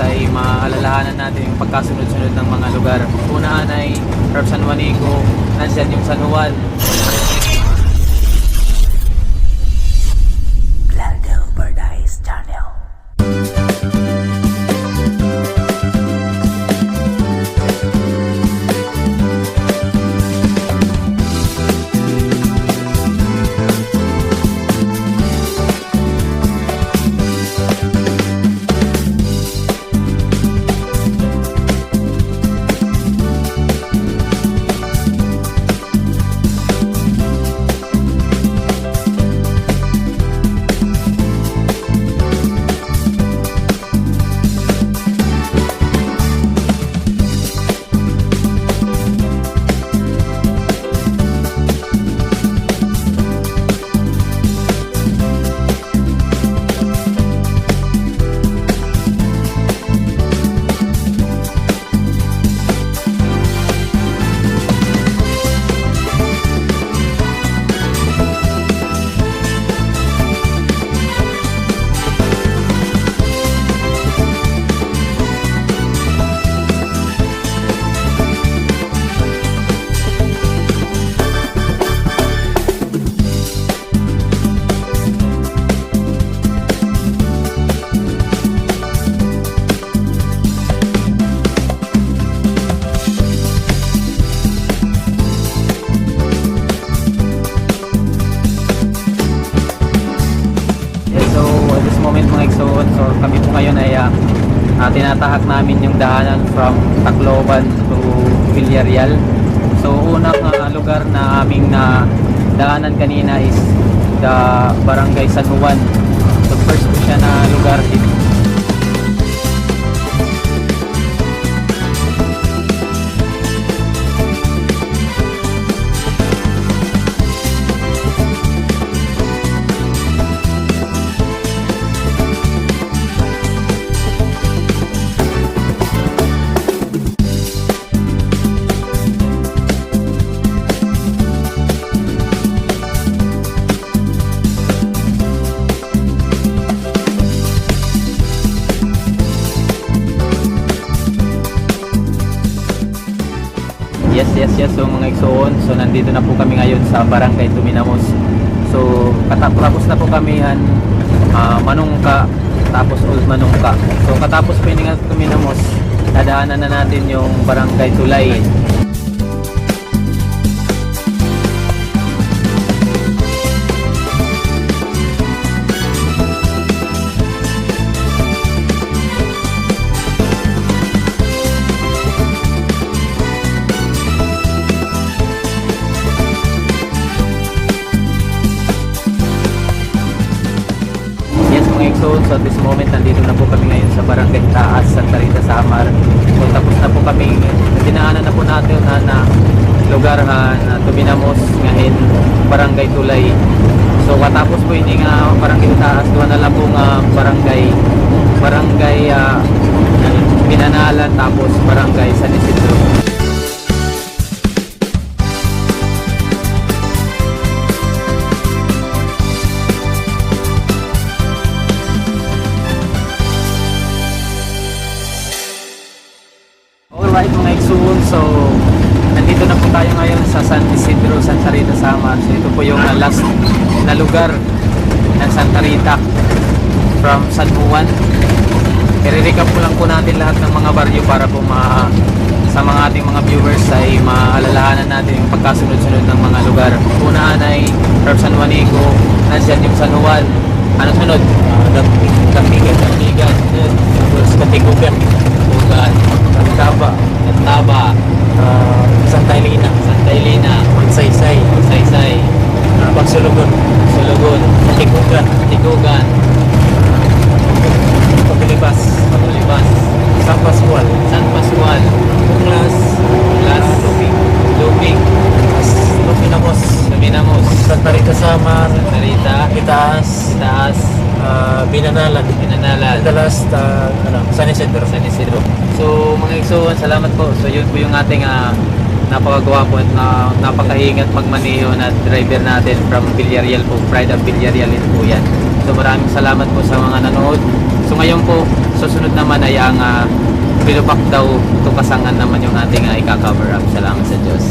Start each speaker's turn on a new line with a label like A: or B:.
A: ay maalalahanan natin yung pagkasunod-sunod ng mga lugar. Unaan ay from San Juanico, nandyan yung San Juan, tinatahak namin yung daanan from Tacloban to Villarreal. So unang ah, lugar na aming na daanan kanina is the Barangay San Juan. Yes, yes, yes. So mga Exoon, so nandito na po kami ngayon sa Barangay Tuminamos. So katapos na po kami yan, ah, Manungka, tapos Old Manungka. So katapos po yung Tuminamos, dadaanan na natin yung Barangay Tulay. Exoon, so at this moment nandito na po kami ngayon sa Barangay Taas, Santa Rita, Samar. So tapos na po kami, dinaanan na po natin na, na lugar ha, na Tuminamos, ngayon Barangay Tulay. So katapos po ini nga Barangay Taas, doon na lang po nga Barangay Barangay uh, Pinanalan, tapos Barangay San Isidro. Alright mga Exoon, so nandito na po tayo ngayon sa San Isidro, Santa Rita, Samar. So ito po yung uh, last na lugar ng Santa Rita from San Juan. I-recap ko lang po natin lahat ng mga baryo para po ma sa mga ating mga viewers ay maalalahanan natin yung pagkasunod-sunod ng mga lugar. Unaan ay from San Juanico, nandyan yung San Juan. Ano sunod? Kamigan. Kamigan. Tapos Katigugan. Katigugan. Taba. Taba. Uh, Santa Elena. Santa Elena. Magsaysay. Magsaysay. Uh, Pagsulugon. Sulugon. Katigugan. Katigugan. Pagulibas. Pagulibas. San Pascual. San Pascual. Class. Class. Lubing. Lubing. Luminamos. Luminamos. Santa Rita Samar. Santa Rita. Itaas. Itaas. Uh, Binanalan. Binanalan. The last, uh, ano, San Isidro. San Isidro. So, mga Exoon, salamat po. So, yun po yung ating uh, napakagawa po at na, napakahingat magmaneho na driver natin from Villarreal po. Pride of Villarreal po yan. So, maraming salamat po sa mga nanood. So, ngayon po, susunod naman ay ang uh, Bilupak daw tukasangan naman yung ating uh, ika-cover up. Salamat sa Diyos.